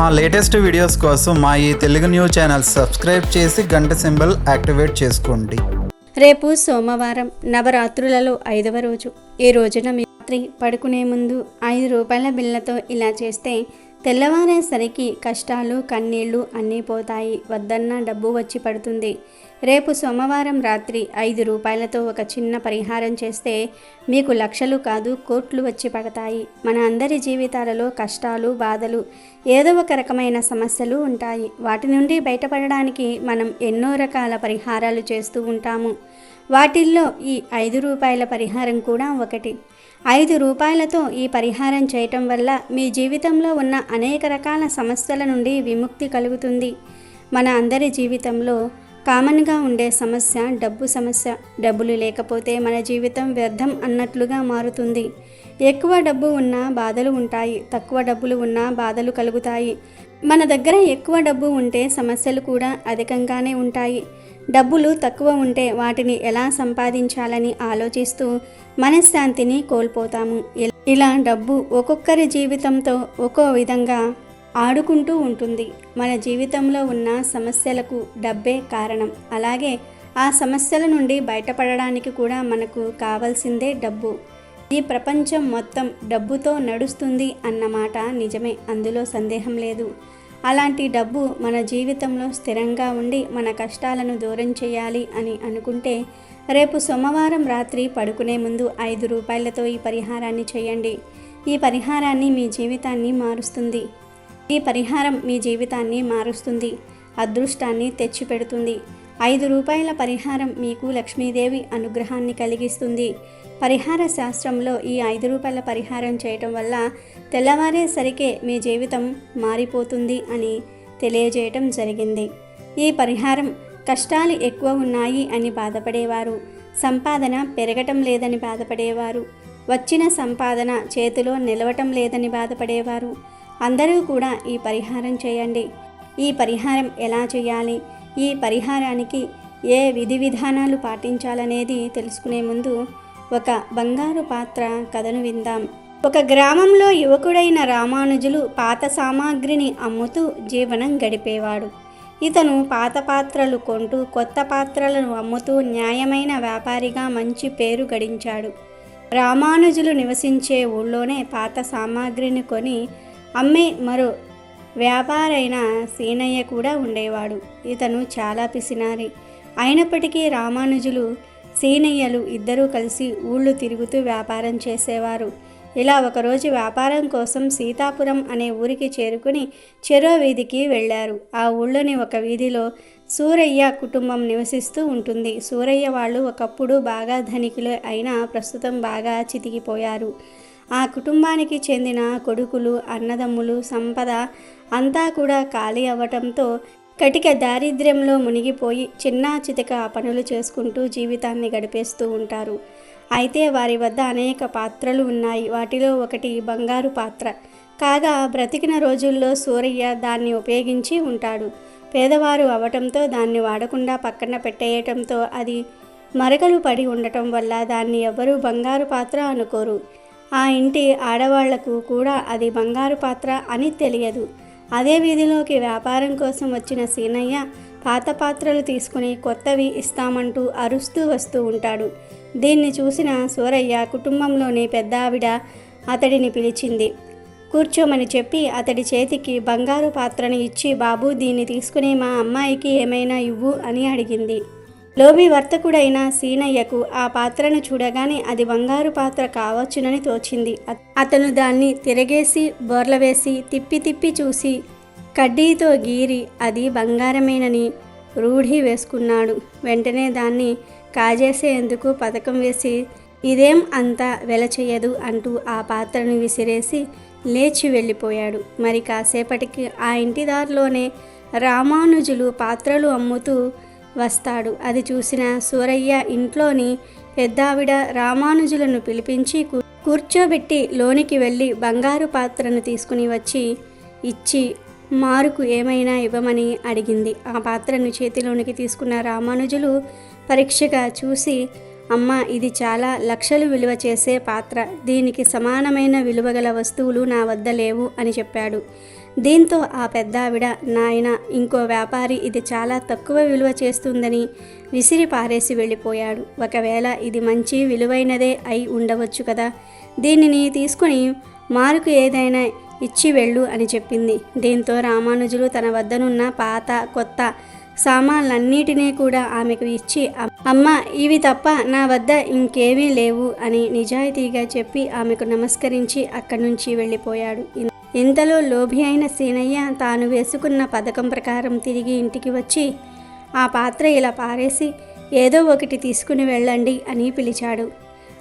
మా latest videos కోసం మా ఈ తెలుగు న్యూస్ ఛానల్ సబ్స్క్రైబ్ చేసి గంట సింబల్ యాక్టివేట్ చేసుకోండి. రేపు సోమవారం నవరాత్రులలో ఐదవ రోజు. ఈ రోజున మీ రాత్రి పడుకునే ముందు ఐదు రూపాయల బిళ్ళతో ఇలా చేస్తే తెల్లవారేసరికి కష్టాలు కన్నీళ్ళు అన్నీ పోతాయి. వద్దన్న డబ్బు వచ్చి పడుతుంది. రేపు సోమవారం రాత్రి ఐదు రూపాయలతో ఒక చిన్న పరిహారం చేస్తే మీకు లక్షలు కాదు కోట్లు వచ్చి పడతాయి. మన అందరి జీవితాలలో కష్టాలు బాధలు ఏదో ఒక రకమైన సమస్యలు ఉంటాయి. వాటి నుండి బయటపడడానికి మనం ఎన్నో రకాల పరిహారాలు చేస్తూ ఉంటాము. వాటిల్లో ఈ ఐదు రూపాయల పరిహారం కూడా ఒకటి. ఐదు రూపాయలతో ఈ పరిహారం చేయటం వల్ల మీ జీవితంలో ఉన్న అనేక రకాల సమస్యల నుండి విముక్తి కలుగుతుంది. మన అందరి జీవితంలో కామన్గా ఉండే సమస్య డబ్బు సమస్య డబ్బులు లేకపోతే మన జీవితం వ్యర్థం అన్నట్లుగా మారుతుంది. ఎక్కువ డబ్బు ఉన్నా బాధలు ఉంటాయి తక్కువ డబ్బులు ఉన్నా బాధలు కలుగుతాయి. మన దగ్గర ఎక్కువ డబ్బు ఉంటే సమస్యలు కూడా అధికంగానే ఉంటాయి. డబ్బులు తక్కువ ఉంటే వాటిని ఎలా సంపాదించాలని ఆలోచిస్తూ మనశ్శాంతిని కోల్పోతాము. ఇలా డబ్బు ఒక్కొక్కరి జీవితంతో ఒక్కో విధంగా ఆడుకుంటూ ఉంటుంది. మన జీవితంలో ఉన్న సమస్యలకు డబ్బే కారణం. అలాగే ఆ సమస్యల నుండి బయటపడడానికి కూడా మనకు కావాల్సిందే డబ్బు. ఈ ప్రపంచం మొత్తం డబ్బుతో నడుస్తుంది అన్నమాట నిజమే. అందులో సందేహం లేదు. అలాంటి డబ్బు మన జీవితంలో స్థిరంగా ఉండి మన కష్టాలను దూరం చేయాలి అని అనుకుంటే రేపు సోమవారం రాత్రి పడుకునే ముందు ఐదు రూపాయలతో ఈ పరిహారాన్ని చేయండి. ఈ పరిహారాన్ని మీ జీవితాన్ని మారుస్తుంది. ఈ పరిహారం మీ జీవితాన్ని మారుస్తుంది. అదృష్టాన్ని తెచ్చిపెడుతుంది. ఐదు రూపాయల పరిహారం మీకు లక్ష్మీదేవి అనుగ్రహాన్ని కలిగిస్తుంది. పరిహార శాస్త్రంలో ఈ ఐదు రూపాయల పరిహారం చేయటం వల్ల తెల్లవారేసరికే మీ జీవితం మారిపోతుంది అని తెలియజేయటం జరిగింది. ఈ పరిహారం కష్టాలు ఎక్కువ ఉన్నాయి అని బాధపడేవారు. సంపాదన పెరగటం లేదని బాధపడేవారు. వచ్చిన సంపాదన చేతిలో నిలవటం లేదని బాధపడేవారు. అందరూ కూడా ఈ పరిహారం చేయండి. ఈ పరిహారం ఎలా చేయాలి? ఈ పరిహారానికి ఏ విధి విధానాలు పాటించాలనేది తెలుసుకునే ముందు ఒక బంగారు పాత్ర కథను విందాం. ఒక గ్రామంలో యువకుడైన రామానుజులు పాత సామాగ్రిని అమ్ముతూ జీవనం గడిపేవాడు. ఇతను పాత పాత్రలు కొంటూ కొత్త పాత్రలను అమ్ముతూ న్యాయమైన వ్యాపారిగా మంచి పేరు గడించాడు. రామానుజులు నివసించే ఊళ్ళోనే పాత సామాగ్రిని కొని అమ్మే మరో వ్యాపారైన సీనయ్య కూడా ఉండేవాడు. ఇతను చాలా పిసినారి. అయినప్పటికీ రామానుజులు సీనయ్యలు ఇద్దరూ కలిసి ఊళ్ళు తిరుగుతూ వ్యాపారం చేసేవారు. ఇలా ఒకరోజు వ్యాపారం కోసం సీతాపురం అనే ఊరికి చేరుకుని చెరో వీధికి వెళ్ళారు. ఆ ఊళ్ళోని ఒక వీధిలో సూరయ్య కుటుంబం నివసిస్తూ ఉంటుంది. సూరయ్య వాళ్ళు ఒకప్పుడు బాగా ధనికులు అయినా ప్రస్తుతం బాగా చితికిపోయారు. ఆ కుటుంబానికి చెందిన కొడుకులు అన్నదమ్ములు సంపద అంతా కూడా ఖాళీ అవ్వటంతో కటిక దారిద్ర్యంలో మునిగిపోయి చిన్న చితక పనులు చేసుకుంటూ జీవితాన్ని గడిపేస్తూ ఉంటారు. అయితే వారి వద్ద అనేక పాత్రలు ఉన్నాయి. వాటిలో ఒకటి బంగారు పాత్ర. కాగా బ్రతికిన రోజుల్లో సూరయ్య దాన్ని ఉపయోగించి ఉంటాడు. పేదవారు అవటంతో దాన్ని వాడకుండా పక్కన పెట్టేయటంతో అది మరకలు పడి ఉండటం వల్ల దాన్ని ఎవరూ బంగారు పాత్ర అనుకోరు. ఆ ఇంటి ఆడవాళ్ళకు కూడా అది బంగారు పాత్ర అని తెలియదు. అదే వీధిలోకి వ్యాపారం కోసం వచ్చిన సీనయ్య పాత పాత్రలు తీసుకుని కొత్తవి ఇస్తామంటూ అరుస్తూ వస్తూ ఉంటాడు. దీన్ని చూసిన సూరయ్య కుటుంబంలోని పెద్ద ఆవిడ అతడిని పిలిచింది. కూర్చోమని చెప్పి అతడి చేతికి బంగారు పాత్రను ఇచ్చి బాబు దీన్ని తీసుకుని మా అమ్మాయికి ఏమైనా ఇవ్వు అని అడిగింది. లోబి వర్తకుడైన సీనయ్యకు ఆ పాత్రను చూడగానే అది బంగారు పాత్ర కావచ్చునని తోచింది. అతను దాన్ని తిరగేసి బోర్లవేసి తిప్పి తిప్పి చూసి కడ్డీతో గీరి అది బంగారమేనని రూఢి వేసుకున్నాడు. వెంటనే దాన్ని కాజేసేందుకు పథకం వేసి ఇదేం అంత వెల చేయదు అంటూ ఆ పాత్రను విసిరేసి లేచి వెళ్ళిపోయాడు. మరి కాసేపటికి ఆ ఇంటి దారిలోనే రామానుజులు పాత్రలు అమ్ముతూ వస్తాడు. అది చూసిన సూరయ్య ఇంట్లోని పెద్దావిడ రామానుజులను పిలిపించి కూర్చోబెట్టి లోనికి వెళ్ళి బంగారు పాత్రను తీసుకుని వచ్చి ఇచ్చి మారుకు ఏమైనా ఇవ్వమని అడిగింది. ఆ పాత్రను చేతిలోనికి తీసుకున్న రామానుజులు పరీక్షగా చూసి అమ్మ ఇది చాలా లక్షలు విలువ చేసే పాత్ర. దీనికి సమానమైన విలువ గల వస్తువులు నా వద్ద లేవు అని చెప్పాడు. దీంతో ఆ పెద్ద ఆవిడ నాయన ఇంకో వ్యాపారి ఇది చాలా తక్కువ విలువ చేస్తుందని విసిరి పారేసి వెళ్ళిపోయాడు. ఒకవేళ ఇది మంచి విలువైనదే అయి ఉండవచ్చు కదా? దీనిని తీసుకుని మారుకు ఏదైనా ఇచ్చి వెళ్ళు అని చెప్పింది. దీంతో రామానుజులు తన వద్దనున్న పాత కొత్త సామాన్లన్నిటినీ కూడా ఆమెకు ఇచ్చి అమ్మ ఇవి తప్ప నా వద్ద ఇంకేమీ లేవు అని నిజాయితీగా చెప్పి ఆమెకు నమస్కరించి అక్కడి నుంచి వెళ్ళిపోయాడు. ఇంతలో లోభి అయిన సీనయ్య తాను వేసుకున్న పథకం ప్రకారం తిరిగి ఇంటికి వచ్చి ఆ పాత్ర ఇలా పారేసి ఏదో ఒకటి తీసుకుని వెళ్ళండి అని పిలిచాడు.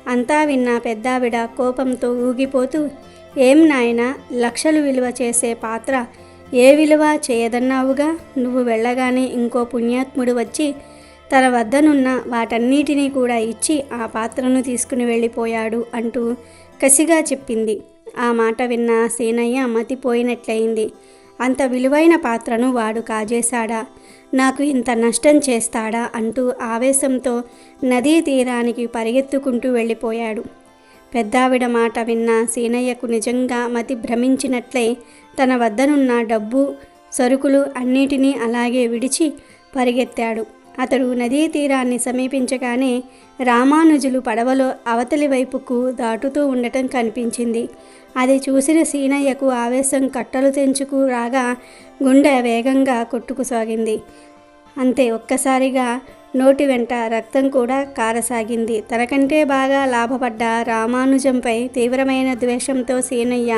అంతా విన్న పెద్దావిడ కోపంతో ఊగిపోతూ ఏం నాయనా లక్షలు విలువ చేసే పాత్ర ఏ విలువ చేయదన్నావుగా? నువ్వు వెళ్ళగానే ఇంకో పుణ్యాత్ముడు వచ్చి తన వద్దనున్న వాటన్నిటినీ కూడా ఇచ్చి ఆ పాత్రను తీసుకుని వెళ్ళిపోయాడు అంటూ కసిగా చెప్పింది. ఆ మాట విన్న సీనయ్య మతిపోయినట్లయింది. అంత విలువైన పాత్రను వాడు కాజేశాడా? నాకు ఇంత నష్టం చేస్తాడా? అంటూ ఆవేశంతో నదీ తీరానికి పరిగెత్తుకుంటూ వెళ్ళిపోయాడు. పెద్దావిడ మాట విన్న సీనయ్యకు నిజంగా మతి భ్రమించినట్లే తన వద్దనున్న డబ్బు సరుకులు అన్నిటినీ అలాగే విడిచి పరిగెత్తాడు. అతడు నదీ తీరాన్ని సమీపించగానే రామానుజులు పడవలో అవతలి వైపుకు దాటుతూ ఉండటం కనిపించింది. అది చూసిన సీనయ్యకు ఆవేశం కట్టలు తెంచుకు రాగా గుండె వేగంగా కొట్టుకుసాగింది అంతే ఒక్కసారిగా నోటి వెంట రక్తం కూడా కారసాగింది. తనకంటే బాగా లాభపడ్డ రామానుజంపై తీవ్రమైన ద్వేషంతో సీనయ్య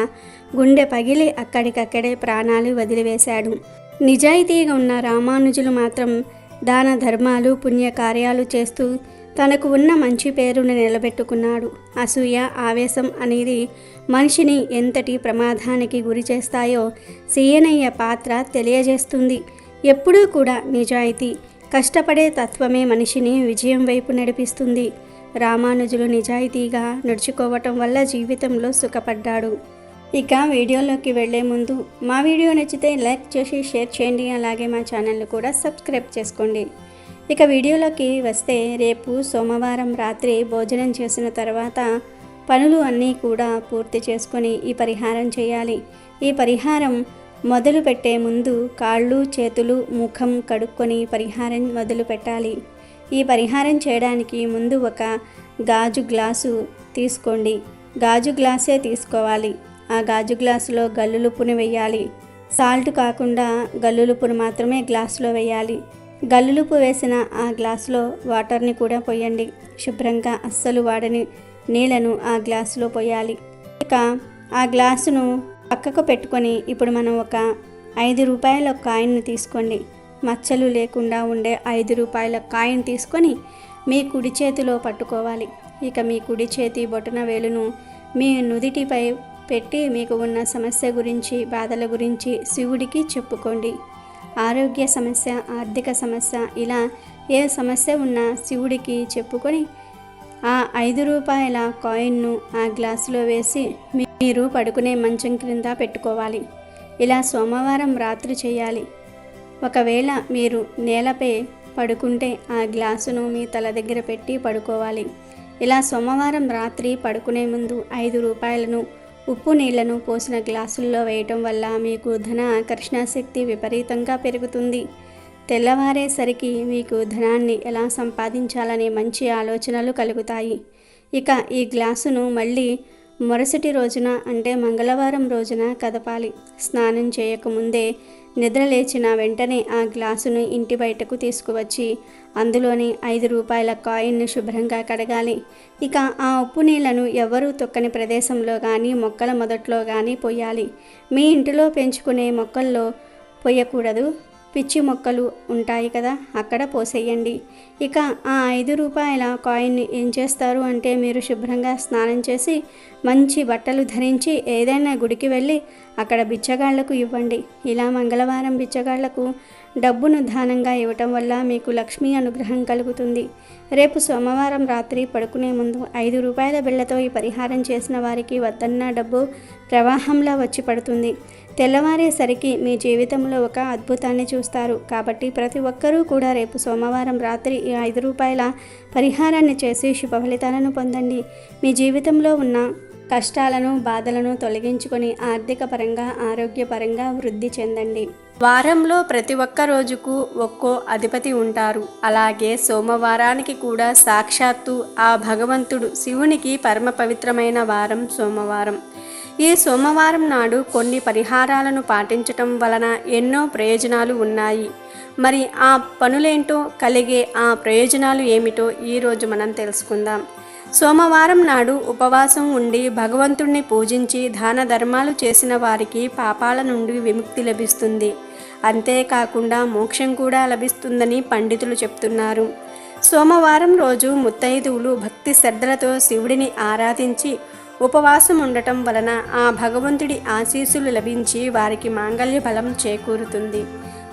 గుండె పగిలి అక్కడికక్కడే ప్రాణాలు వదిలివేశాడు. నిజాయితీగా ఉన్న రామానుజులు మాత్రం దాన ధర్మాలు పుణ్యకార్యాలు చేస్తూ తనకు ఉన్న మంచి పేరును నిలబెట్టుకున్నాడు. అసూయ ఆవేశం అనేది మనిషిని ఎంతటి ప్రమాదానికి గురి చేస్తాయో సీయనయ్య పాత్ర తెలియజేస్తుంది. ఎప్పుడూ కూడా నిజాయితీ కష్టపడే తత్వమే మనిషిని విజయం వైపు నడిపిస్తుంది. రామానుజులు నిజాయితీగా నడుచుకోవటం వల్ల జీవితంలో సుఖపడ్డాడు. ఇక వీడియోలోకి వెళ్ళే ముందు మా వీడియో నచ్చితే లైక్ చేసి షేర్ చేయండి అలాగే మా ఛానల్ని కూడా సబ్స్క్రైబ్ చేసుకోండి. ఇక వీడియోలోకి వస్తే రేపు సోమవారం రాత్రి భోజనం చేసిన తర్వాత పనులు అన్నీ కూడా పూర్తి చేసుకొని ఈ పరిహారం చేయాలి. ఈ పరిహారం మొదలు పెట్టే ముందు కాళ్ళు చేతులు ముఖం కడుక్కొని పరిహారం మొదలు పెట్టాలి. ఈ పరిహారం చేయడానికి ముందు ఒక గాజు గ్లాసు తీసుకోండి. గాజు గ్లాసే తీసుకోవాలి. ఆ గాజు గ్లాసులో గల్లులుప్పుని వేయాలి సాల్ట్ కాకుండా గల్లులుప్పును మాత్రమే గ్లాసులో వేయాలి గల్లులుపు వేసిన ఆ గ్లాసులో వాటర్ని కూడా పోయండి. శుభ్రంగా అస్సలు వాడని నీళ్ళను ఆ గ్లాసులో పోయాలి. ఇక ఆ గ్లాసును పక్కకు పెట్టుకొని ఇప్పుడు మనం ఒక ఐదు రూపాయల కాయిన్ను తీసుకోండి. మచ్చలు లేకుండా ఉండే ఐదు రూపాయల కాయిన్ తీసుకొని మీ కుడి చేతిలో పట్టుకోవాలి. ఇక మీ కుడి చేతి బొటన వేలును మీ నుదిటిపై పెట్టి మీకు ఉన్న సమస్య గురించి బాధల గురించి శివుడికి చెప్పుకోండి. ఆరోగ్య సమస్య ఆర్థిక సమస్య ఇలా ఏ సమస్య ఉన్నా శివుడికి చెప్పుకొని ఆ ఐదు రూపాయల కాయిన్ను ఆ గ్లాసులో వేసి మీరు పడుకునే మంచం క్రింద పెట్టుకోవాలి. ఇలా సోమవారం రాత్రి చేయాలి. ఒకవేళ మీరు నేలపై పడుకుంటే ఆ గ్లాసును మీ తల దగ్గర పెట్టి పడుకోవాలి. ఇలా సోమవారం రాత్రి పడుకునే ముందు ఐదు రూపాయలను ఉప్పు నీళ్ళను పోసిన గ్లాసుల్లో వేయటం వల్ల మీకు ధన ఆకర్షణ శక్తి విపరీతంగా పెరుగుతుంది. తెల్లవారేసరికి మీకు ధనాన్ని ఎలా సంపాదించాలనే మంచి ఆలోచనలు కలుగుతాయి. ఇక ఈ గ్లాసును మళ్ళీ మరుసటి రోజున అంటే మంగళవారం రోజున కదపాలి. స్నానం చేయకముందే నిద్ర లేచిన వెంటనే ఆ గ్లాసును ఇంటి బయటకు తీసుకువచ్చి అందులోని ఐదు రూపాయల కాయిన్ను శుభ్రంగా కడగాలి. ఇక ఆ ఉప్పు నీళ్ళను ఎవరూ తొక్కని ప్రదేశంలో కానీ మొక్కల మొదట్లో కానీ పోయాలి. మీ ఇంటిలో పెంచుకునే మొక్కల్లో పోయకూడదు. పిచ్చి మొక్కలు ఉంటాయి కదా అక్కడ పోసేయండి. ఇక ఆ ఐదు రూపాయల కాయిన్ని ఏం చేస్తారు అంటే మీరు శుభ్రంగా స్నానం చేసి మంచి బట్టలు ధరించి ఏదైనా గుడికి వెళ్ళి అక్కడ బిచ్చగాళ్ళకు ఇవ్వండి. ఇలా మంగళవారం బిచ్చగాళ్ళకు డబ్బును దానంగా ఇవ్వటం వల్ల మీకు లక్ష్మీ అనుగ్రహం కలుగుతుంది. రేపు సోమవారం రాత్రి పడుకునే ముందు ఐదు రూపాయల బిళ్ళతో ఈ పరిహారం చేసిన వారికి వద్దన్న డబ్బు ప్రవాహంలా వచ్చి పడుతుంది. తెల్లవారేసరికి మీ జీవితంలో ఒక అద్భుతాన్ని చూస్తారు. కాబట్టి ప్రతి ఒక్కరూ కూడా రేపు సోమవారం రాత్రి ఈ ఐదు రూపాయల పరిహారాన్ని చేసి శుభ ఫలితాలను పొందండి. మీ జీవితంలో ఉన్న కష్టాలను బాధలను తొలగించుకొని ఆర్థిక పరంగా ఆరోగ్యపరంగా వృద్ధి చెందండి. వారంలో ప్రతి ఒక్క రోజుకు ఒక్కో అధిపతి ఉంటారు. అలాగే సోమవారానికి కూడా సాక్షాత్తు ఆ భగవంతుడు శివునికి పరమ పవిత్రమైన వారం సోమవారం. ఈ సోమవారం నాడు కొన్ని పరిహారాలను పాటించటం వలన ఎన్నో ప్రయోజనాలు ఉన్నాయి. మరి ఆ పనులేంటో కలిగే ఆ ప్రయోజనాలు ఏమిటో ఈరోజు మనం తెలుసుకుందాం. సోమవారం నాడు ఉపవాసం ఉండి భగవంతుణ్ణి పూజించి దాన ధర్మాలు చేసిన వారికి పాపాల నుండి విముక్తి లభిస్తుంది. అంతేకాకుండా మోక్షం కూడా లభిస్తుందని పండితులు చెప్తున్నారు. సోమవారం రోజు ముత్తైదువులు భక్తి శ్రద్ధలతో శివుడిని ఆరాధించి ఉపవాసం ఉండటం వలన ఆ భగవంతుడి ఆశీస్సులు లభించి వారికి మాంగళ్య బలం చేకూరుతుంది.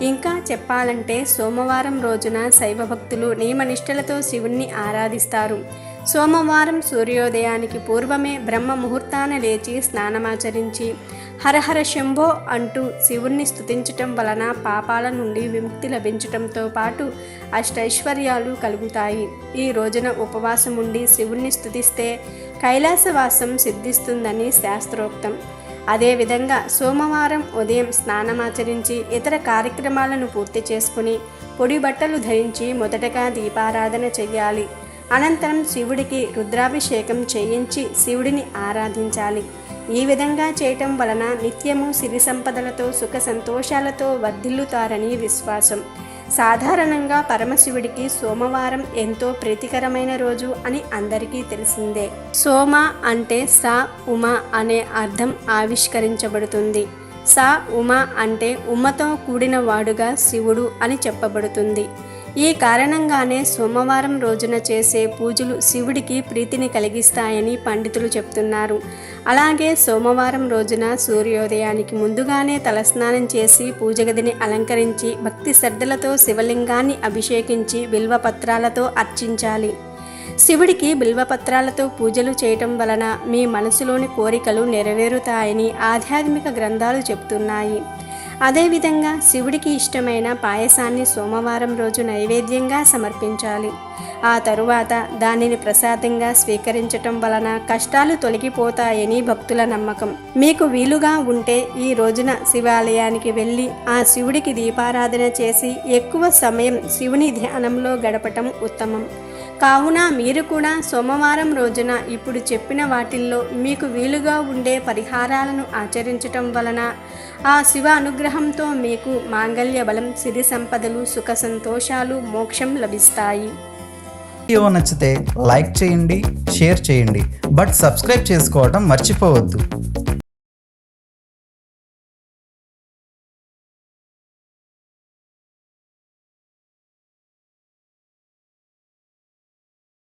ఇంకా చెప్పాలంటే సోమవారం రోజున శైవ భక్తులు నియమనిష్టలతో శివుణ్ణి ఆరాధిస్తారు. సోమవారం సూర్యోదయానికి పూర్వమే బ్రహ్మ ముహూర్తాన లేచి స్నానమాచరించి హరహర శంభో అంటూ శివుణ్ణి స్తుతించటం వలన పాపాల నుండి విముక్తి లభించటంతో పాటు అష్టైశ్వర్యాలు కలుగుతాయి. ఈ రోజున ఉపవాసం ఉండి శివుణ్ణి స్థుతిస్తే కైలాసవాసం సిద్ధిస్తుందని శాస్త్రోక్తం. అదేవిధంగా సోమవారం ఉదయం స్నానమాచరించి ఇతర కార్యక్రమాలను పూర్తి చేసుకుని పొడి బట్టలు ధరించి మొదటగా దీపారాధన చెయ్యాలి. అనంతరం శివుడికి రుద్రాభిషేకం చేయించి శివుడిని ఆరాధించాలి. ఈ విధంగా చేయటం వలన నిత్యము సిరి సంపదలతో సుఖ సంతోషాలతో వర్ధిల్లుతారని విశ్వాసం. సాధారణంగా పరమశివుడికి సోమవారం ఎంతో ప్రీతికరమైన రోజు అని అందరికీ తెలిసిందే. సోమ అంటే సా ఉమ అనే అర్థం ఆవిష్కరించబడుతుంది. సా ఉమ అంటే ఉమతో కూడిన వాడుగా శివుడు అని చెప్పబడుతుంది. ఈ కారణంగానే సోమవారం రోజున చేసే పూజలు శివుడికి ప్రీతిని కలిగిస్తాయని పండితులు చెప్తున్నారు. అలాగే సోమవారం రోజున సూర్యోదయానికి ముందుగానే తలస్నానం చేసి పూజ గదిని అలంకరించి భక్తి శ్రద్ధలతో శివలింగాన్ని అభిషేకించి బిల్వపత్రాలతో అర్చించాలి. శివుడికి బిల్వపత్రాలతో పూజలు చేయటం వలన మీ మనసులోని కోరికలు నెరవేరుతాయని ఆధ్యాత్మిక గ్రంథాలు చెప్తున్నాయి. అదేవిధంగా శివుడికి ఇష్టమైన పాయసాన్ని సోమవారం రోజు నైవేద్యంగా సమర్పించాలి. ఆ తరువాత దానిని ప్రసాదంగా స్వీకరించటం వలన కష్టాలు తొలగిపోతాయని భక్తుల నమ్మకం. మీకు వీలుగా ఉంటే ఈ రోజున శివాలయానికి వెళ్ళి ఆ శివుడికి దీపారాధన చేసి ఎక్కువ సమయం శివుని ధ్యానంలో గడపటం ఉత్తమం. కావున మీరు కూడా సోమవారం రోజున ఇప్పుడు చెప్పిన వాటిల్లో మీకు వీలుగా ఉండే పరిహారాలను ఆచరించటం వలన ఆ శివ అనుగ్రహంతో మీకు మాంగళ్య బలం సిరి సంపదలు సుఖ సంతోషాలు మోక్షం లభిస్తాయి. వీడియో నచ్చితే లైక్ చేయండి షేర్ చేయండి. బట్ సబ్స్క్రైబ్ చేసుకోవడం మర్చిపోవద్దు.